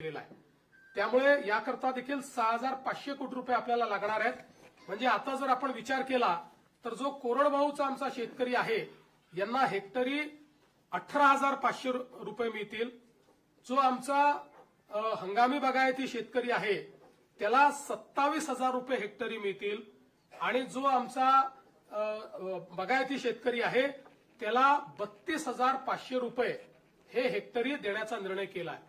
केलेला आहे. त्यामुळे याकरता देखील सहा हजार पाचशे कोटी रुपये आपल्याला लागणार आहेत. म्हणजे आता जर आपण विचार केला तर जो कोरडवाहूचा आमचा शेतकरी आहे यांना हेक्टरी अठरा हजार पाचशे रुपये मिळतील. जो आमचा हंगामी बागायती शेतकरी आहे त्याला सत्तावीस हजार रुपये हेक्टरी मिळतील. आणि जो आमचा बागायती शेतकरी आहे त्याला बत्तीस हजार पाचशे रुपये हे हेक्टरी देण्याचा निर्णय केला आहे.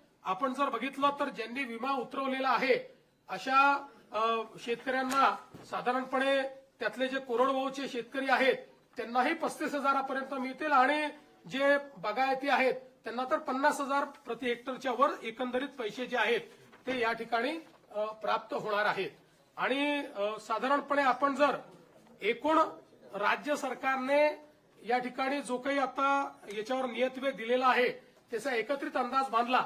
आपण जर बघितलं तर ज्यांनी विमा उतरवलेला आहे अशा शेतकऱ्यांना साधारणपणे त्यातले जे कोरडवाहूचे शेतकरी आहेत त्यांनाही पस्तीस हजारापर्यंत मिळतील आणि जे बागायती आहेत त्यांना तर पन्नास हजार प्रति हेक्टरच्या वर एकंदरीत पैसे जे आहेत ते या ठिकाणी प्राप्त होणार आहेत. आणि साधारणपणे आपण जर एकूण राज्य सरकारने या ठिकाणी जो काही आता याच्यावर नियतवे दिलेला आहे त्याचा एकत्रित अंदाज बांधला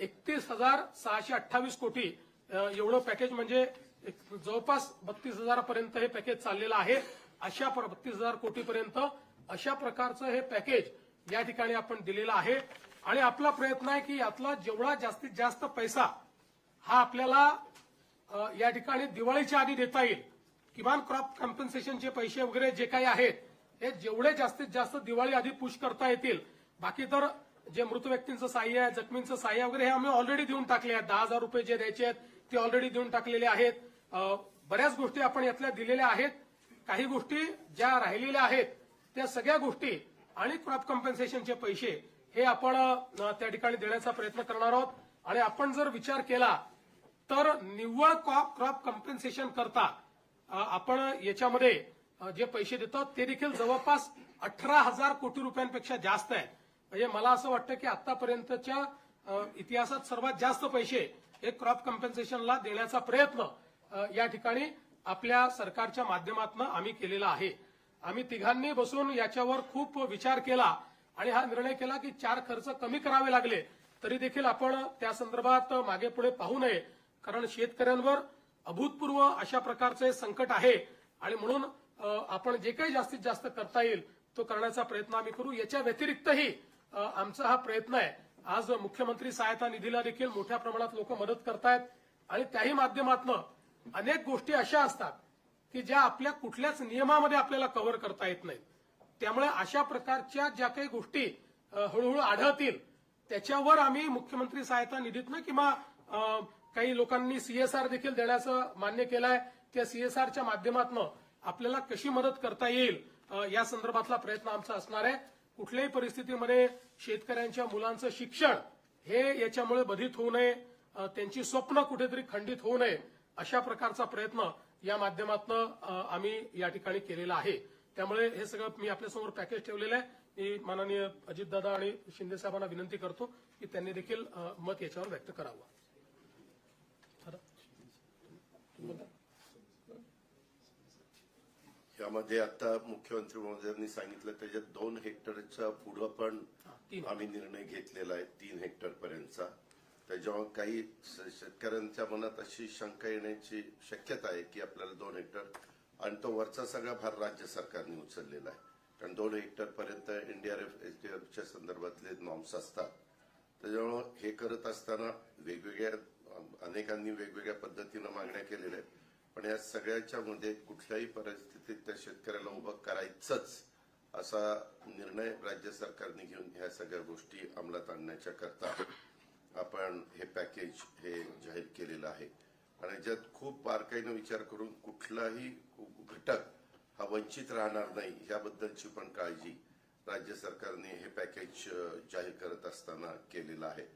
एकतीस हजार सहाशे अठ्ठावीस कोटी एवढं पॅकेज म्हणजे एक जवळपास बत्तीस हजारापर्यंत हे पॅकेज चाललेलं आहे. अशा बत्तीस हजार कोटीपर्यंत अशा प्रकारचं हे पॅकेज या ठिकाणी आपण दिलेलं आहे. आणि आपला प्रयत्न आहे की यातला जेवढा जास्तीत जास्त पैसा हा आपल्याला या ठिकाणी दिवाळीच्या आधी देता येईल किमान क्रॉप कॉम्पन्सेशनचे पैसे वगैरे जे काही आहेत हे जेवढे जास्तीत जास्त दिवाळी आधी पुश करता येतील बाकी तर जे मृत व्यक्तींचं सहाय्य आहे जखमींचं सहाय्य वगैरे हे आम्ही ऑलरेडी देऊन टाकले आहेत. दहा हजार रुपये जे द्यायचे आहेत ते ऑलरेडी देऊन टाकलेले आहेत. बऱ्याच गोष्टी आपण यातल्या दिलेल्या आहेत. काही गोष्टी ज्या राहिलेल्या आहेत त्या सगळ्या गोष्टी आणि क्रॉप कॉम्पन्सेशनचे पैसे हे आपण त्या ठिकाणी देण्याचा प्रयत्न करणार आहोत. आणि आपण जर विचार केला तर निव्वळ क्रॉप क्रॉप करता आपण याच्यामध्ये जे पैसे देतो ते देखील जवळपास अठरा हजार कोटी रुपयांपेक्षा जास्त आहे. म्हणजे मला असं वाटतं की आतापर्यंतच्या इतिहासात सर्वात जास्त पैसे हे क्रॉप कम्पेन्सेशनला देण्याचा प्रयत्न या ठिकाणी आपल्या सरकारच्या माध्यमातून आम्ही केलेला आहे. आम्ही तिघांनी बसून याच्यावर खूप विचार केला आणि हा निर्णय केला की चार खर्च कमी करावे लागले तरी देखील आपण त्या संदर्भात मागे पुढे पाहू नये. कारण शेतकऱ्यांवर अभूतपूर्व अशा प्रकारचं संकट आहे आणि म्हणून आपण जे काही जास्तीत जास्त करता येईल तो करण्याचा प्रयत्न आम्ही करू. याच्या व्यतिरिक्तही आमचा हा प्रयत्न आहे. आज मुख्यमंत्री सहायता निधीला देखील मोठ्या प्रमाणात लोक मदत करतायत आणि त्याही माध्यमातून अनेक गोष्टी अशा असतात की ज्या आपल्या कुठल्याच नियमामध्ये आपल्याला कव्हर करता येत नाहीत. त्यामुळे अशा प्रकारच्या ज्या काही गोष्टी हळूहळू आढळतील त्याच्यावर आम्ही मुख्यमंत्री सहायता निधीतनं किंवा काही लोकांनी सीएसआर देखील देण्याचं मान्य केलं आहे त्या सीएसआरच्या माध्यमातून आपल्याला कशी मदत करता येईल या संदर्भातला प्रयत्न आमचा असणार आहे. कुठल्याही परिस्थितीमध्ये शेतकऱ्यांच्या मुलांचं शिक्षण हे याच्यामुळे बधित होऊ नये त्यांची स्वप्न कुठेतरी खंडित होऊ नये अशा प्रकारचा प्रयत्न या माध्यमातून आम्ही या ठिकाणी केलेला आहे. त्यामुळे हे सगळं मी आपल्यासमोर पॅकेज ठेवलेलं आहे. मी माननीय अजितदादा आणि शिंदे साहेबांना विनंती करतो की त्यांनी देखील मत याच्यावर व्यक्त करावं. यामध्ये आता मुख्यमंत्री महोदयांनी सांगितलं त्याच्यात दोन हेक्टरच्या पुढं पण. आम्ही निर्णय घेतलेला आहे तीन हेक्टर पर्यंतचा. त्याच्यामुळे काही शेतकऱ्यांच्या मनात अशी शंका येण्याची शक्यता आहे की आपल्याला दोन हेक्टर आणि तो वरचा सगळा भार राज्य सरकारने उचललेला आहे. कारण दोन हेक्टर पर्यंत एनडीआरएफ एसडीआरएफच्या संदर्भातले नॉर्म्स असतात. त्याच्यामुळं हे करत असताना वेगवेगळ्या अनेकांनी वेगवेगळ्या पद्धतीनं मागण्या केलेल्या आहेत. पण या सगळ्याच्या मध्ये कुठल्याही परिस्थितीत त्या शेतकऱ्याला उभं करायचंच असा निर्णय राज्य सरकारने घेऊन ह्या सगळ्या गोष्टी अंमलात आणण्याच्या करता आपण हे पॅकेज हे जाहीर केलेलं आहे. आणि ज्यात खूप बारकाईनं विचार करून कुठलाही घटक हा वंचित राहणार नाही याबद्दलची पण काळजी राज्य सरकारने हे पॅकेज जाहीर करत असताना केलेलं आहे.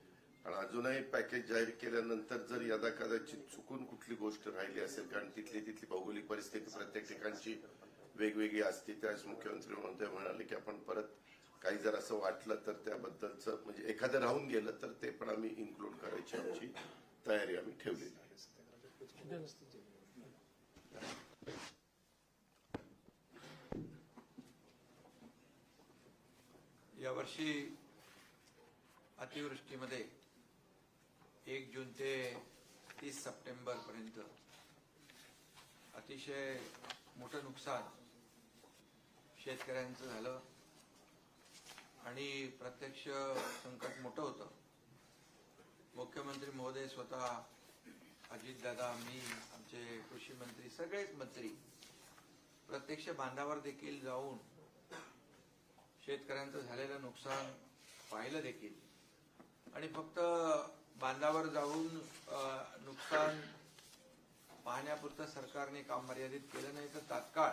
आणि अजूनही पॅकेज जाहीर केल्यानंतर जर यदा कदाचित चुकून कुठली गोष्ट राहिली असेल कारण तिथली तिथली भौगोलिक परिस्थिती प्रत्येक ठिकाणची वेगवेगळी असते त्याच मुख्यमंत्री महोदय म्हणाले की आपण परत काही जर असं वाटलं तर त्याबद्दलचं म्हणजे एखादं राहून गेलं तर ते पण आम्ही इन्क्लूड करायची आमची तयारी आम्ही ठेवलेली आहे. यावर्षी अतिवृष्टीमध्ये एक जून ते तीस सप्टेंबर पर्यंत. अतिशय मोठं नुकसान शेतकऱ्यांचं झालं. आणि प्रत्यक्ष संकट मोठं होतं. मुख्यमंत्री महोदय स्वतः अजितदादा मी आमचे कृषी मंत्री सगळेच मंत्री प्रत्यक्ष बांधावर देखील जाऊन शेतकऱ्यांचं झालेलं नुकसान पाहिलं देखील. आणि फक्त बांधावर जाऊन नुकसान पाहण्यापुरतं सरकारने काम मर्यादित केलं नाही तर तात्काळ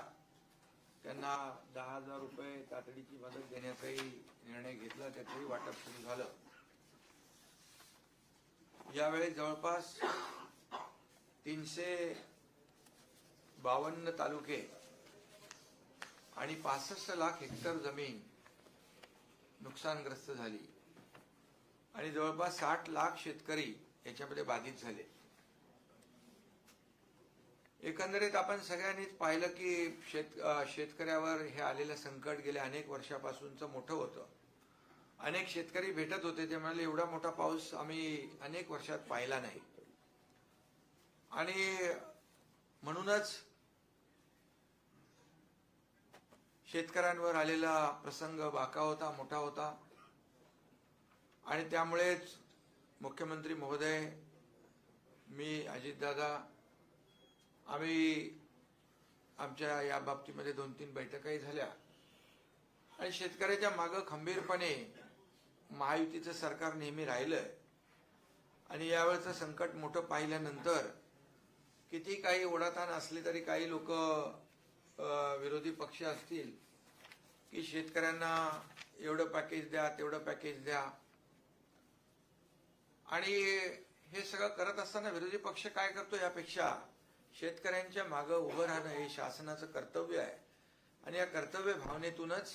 त्यांना दहा हजार रुपये तातडीची मदत देण्याचाही निर्णय घेतला त्याचंही वाटप सुरू झालं. यावेळी जवळपास तीनशे बावन्न तालुके आणि पासष्ट लाख हेक्टर जमीन नुकसानग्रस्त झाली. आणि जवळपास साठ लाख शेतकरी याच्यामध्ये बाधित झाले. एकंदरीत आपण सगळ्यांनीच पाहिलं की शेत शेतकऱ्यावर हे आलेलं संकट गेल्या अनेक वर्षापासूनचं मोठं होतं. अनेक शेतकरी भेटत होते ते म्हणाले एवढा मोठा पाऊस आम्ही अनेक वर्षात पाहिला नाही. आणि म्हणूनच शेतकऱ्यांवर आलेला प्रसंग बाका होता मोठा होता. आणि त्यामुळेच मुख्यमंत्री महोदय मी अजितदादा आम्ही आमच्या या बाबतीमध्ये दोन तीन बैठकाही झाल्या. आणि शेतकऱ्याच्या मागं खंबीरपणे महायुतीचं सरकार नेहमी राहिलं आणि यावेळचं संकट मोठं पाहिल्यानंतर किती काही ओढाताण असले तरी काही लोक विरोधी पक्ष असतील की शेतकऱ्यांना एवढं पॅकेज द्या तेवढं पॅकेज द्या. आणि हे सगळं करत असताना विरोधी पक्ष काय करतो यापेक्षा शेतकऱ्यांच्या मागं उभं राहणं हे शासनाचं कर्तव्य आहे. आणि या कर्तव्य भावनेतूनच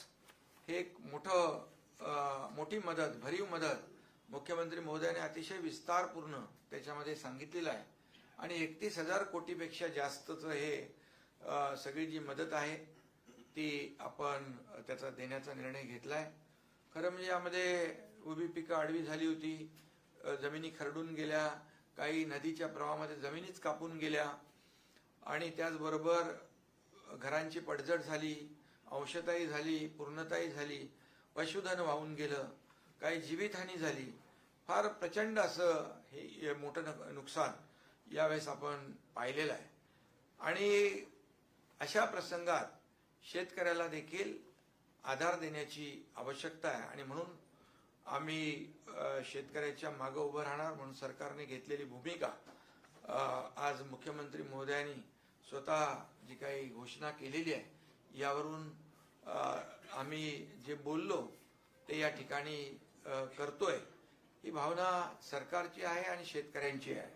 हे एक मोठं मोठी मदत भरीव मदत मुख्यमंत्री महोदयाने अतिशय विस्तारपूर्ण त्याच्यामध्ये सांगितलेलं आहे. आणि एकतीस हजार कोटीपेक्षा जास्तचं हे सगळी जी मदत आहे ती आपण त्याचा देण्याचा निर्णय घेतला आहे खरं म्हणजे यामध्ये उभी पिकं आडवी झाली होती. जमिनी खरडून गेल्या काही नदीच्या प्रवाहामध्ये जमिनीच कापून गेल्या आणि त्याचबरोबर घरांची पडझड झाली अंशताही झाली पूर्णताही झाली पशुधन वाहून गेलं काही जीवितहानी झाली. फार प्रचंड असं हे मोठं नुकसान यावेळेस आपण पाहिलेलं आहे. आणि अशा प्रसंगात शेतकऱ्याला देखील आधार देण्याची आवश्यकता आहे आणि म्हणून आम्ही शेतकऱ्याच्या मागं उभं राहणार म्हणून सरकारने घेतलेली भूमिका आज मुख्यमंत्री महोदयांनी स्वतः जी काही घोषणा केलेली आहे यावरून आम्ही जे बोललो ते या ठिकाणी करतोय. ही भावना सरकारची आहे आणि शेतकऱ्यांची आहे.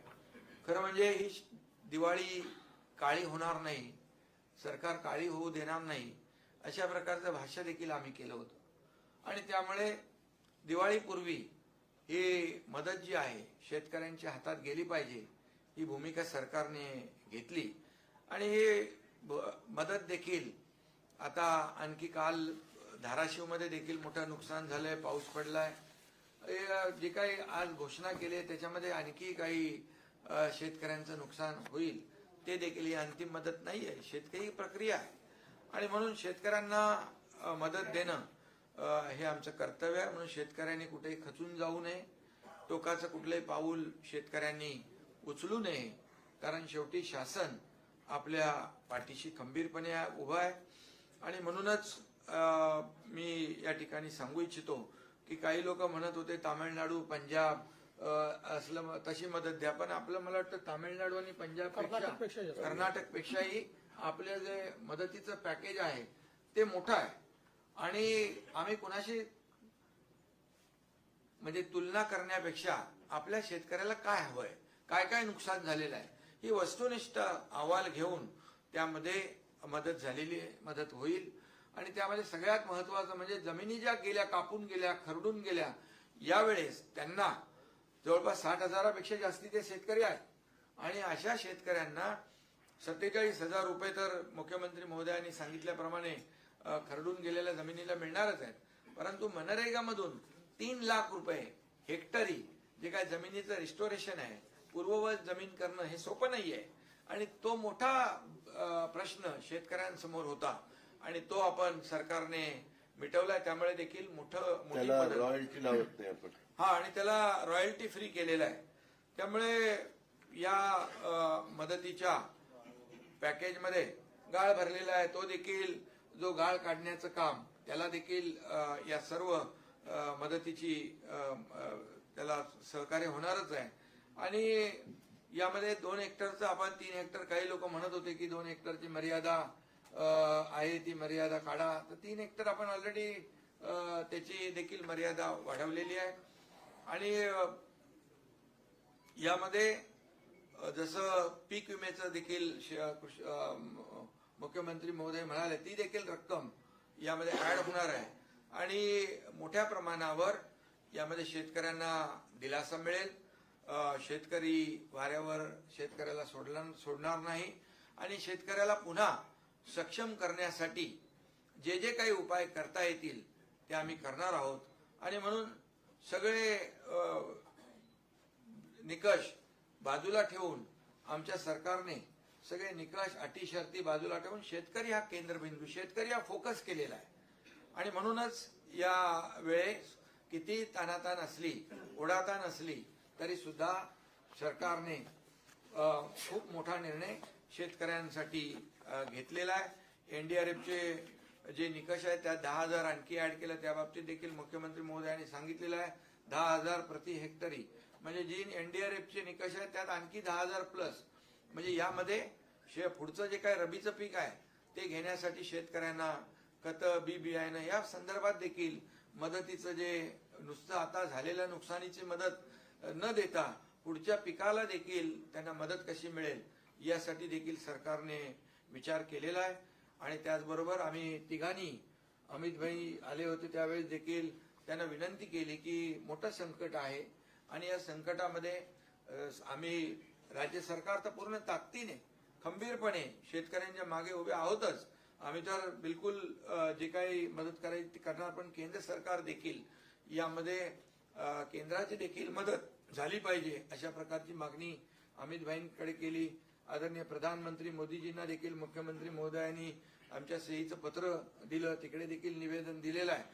खरं म्हणजे ही श- दिवाळी काळी होणार नाही सरकार काळी होऊ देणार नाही अशा प्रकारचं भाष्य देखील आम्ही केलं होतं. आणि त्यामुळे दिवाळीपूर्वी ही मदत जी आहे शेतकऱ्यांच्या हातात गेली पाहिजे ही भूमिका सरकारने घेतली. आणि ही ब- मदत देखील आता आणखी काल धाराशिवमध्ये देखील मोठं नुकसान झालंय पाऊस पडलाय. जे काही आज घोषणा केली आहे त्याच्यामध्ये आणखी काही शेतकऱ्यांचं नुकसान होईल ते देखील ही अंतिम मदत नाही आहे शेतकरी प्रक्रिया आहे. आणि म्हणून शेतकऱ्यांना मदत देणं हे आमचं कर्तव्य आहे. म्हणून शेतकऱ्यांनी कुठेही खचून जाऊ नये. टोकाचं कुठलंही पाऊल शेतकऱ्यांनी उचलू नये. कारण शेवटी शासन आपल्या पाठीशी खंबीरपणे उभं आहे. आणि म्हणूनच मी या ठिकाणी सांगू इच्छितो की काही लोक म्हणत होते तामिळनाडू पंजाब असलं तशी मदत द्या. पण आपलं मला वाटतं तामिळनाडू आणि पंजाबपेक्षा. कर्नाटकपेक्षाही आपलं जे मदतीचं पॅकेज आहे ते मोठं आहे. आणि आम्ही कुणाशी म्हणजे तुलना करण्यापेक्षा आपल्या शेतकऱ्याला काय हवंय काय काय नुकसान झालेलं आहे ही वस्तुनिष्ठ अहवाल घेऊन त्यामध्ये मदत झालेली आहे, मदत होईल. आणि त्यामध्ये सगळ्यात महत्वाचं म्हणजे जमिनी ज्या गेल्या कापून गेल्या खरडून गेल्या यावेळेस त्यांना जवळपास साठ हजारापेक्षा जास्ती ते शेतकरी आहेत. आणि अशा शेतकऱ्यांना सत्तेचाळीस हजार रुपये तर मुख्यमंत्री महोदयांनी सांगितल्याप्रमाणे खरडून गेलेल्या जमिनीला मिळणारच आहेत. परंतु मनरेगामधून तीन लाख रुपये हेक्टरी जे काय जमिनीचं रिस्टोरेशन आहे पूर्ववत जमीन करणं हे सोपं नाहीये. आणि तो मोठा प्रश्न शेतकऱ्यांसमोर होता. आणि तो आपण सरकारने मिटवलाय. त्यामुळे देखील मोठं रॉयल्टी लावत नाही आपण. हा आणि त्याला रॉयल्टी फ्री केलेला आहे. त्यामुळे या मदतीच्या पॅकेजमध्ये गाळ भरलेला आहे. तो देखील जो गाळ काढण्याचं काम त्याला देखील या सर्व मदतीची त्याला सहकार्य होणारच आहे. आणि यामध्ये दोन हेक्टरचं आपण तीन हेक्टर काही लोक म्हणत होते की दोन हेक्टरची मर्यादा आहे ती मर्यादा काढा. तर तीन हेक्टर आपण ऑलरेडी त्याची देखील मर्यादा वाढवलेली आहे. आणि यामध्ये जसं पीक विम्याचं देखील मुख्यमंत्री महोदय म्हणाले ती देखील रक्कम यामध्ये ऍड होणार आहे. आणि मोठ्या प्रमाणावर यामध्ये शेतकऱ्यांना दिलासा मिळेल. शेतकरी वाऱ्यावर शेतकऱ्याला सोडला सोडणार नाही. आणि शेतकऱ्याला पुन्हा सक्षम करण्यासाठी जे जे काही उपाय करता येतील ते आम्ही करणार आहोत. आणि म्हणून सगळे निकष बाजूला ठेवून आमच्या सरकारने सगळे निकष अटी शर्ती बाजूला ठेवून शेतकरी हा केंद्रबिंदू शेतकरी हा फोकस केलेला आहे. आणि म्हणूनच या वेळेस किती तानातान असली ओढाताण असली तरी सुद्धा सरकारने खूप मोठा निर्णय शेतकऱ्यांसाठी घेतलेला आहे. एनडीआरएफचे जे निकष आहेत त्यात दहा हजार आणखी ऍड केलं त्या बाबतीत देखील मुख्यमंत्री महोदयांनी सांगितलेलं आहे दहा हजार प्रति हेक्टरी. म्हणजे जी एनडीआरएफचे निकष आहेत त्यात आणखी दहा हजार प्लस म्हणजे यामध्ये शे पुढचं जे काय रबीचं पीक आहे ते घेण्यासाठी शेतकऱ्यांना खत बी बियाणं या संदर्भात देखील मदतीचं जे नुसतं आता झालेल्या नुकसानीची मदत न देता पुढच्या पिकाला देखील त्यांना मदत कशी मिळेल यासाठी देखील सरकारने विचार केलेला आहे. आणि त्याचबरोबर आम्ही तिघांनी अमित भाई आले होते त्यावेळेस देखील त्यांना विनंती केली की मोठं संकट आहे. आणि या संकटामध्ये आम्ही राज्य सरकार तर पूर्ण ताकदीने खंबीरपणे शेतकऱ्यांच्या मागे उभे आहोतच. आम्ही तर बिलकुल जे काही मदत करायची ती करणार पण केंद्र सरकार देखील यामध्ये केंद्राची देखील मदत झाली पाहिजे अशा प्रकारची मागणी अमित भाईंकडे केली. आदरणीय प्रधानमंत्री मोदीजींना देखील मुख्यमंत्री महोदयांनी आमच्या सहीचं पत्र दिलं. तिकडे देखील निवेदन दिलेलं आहे.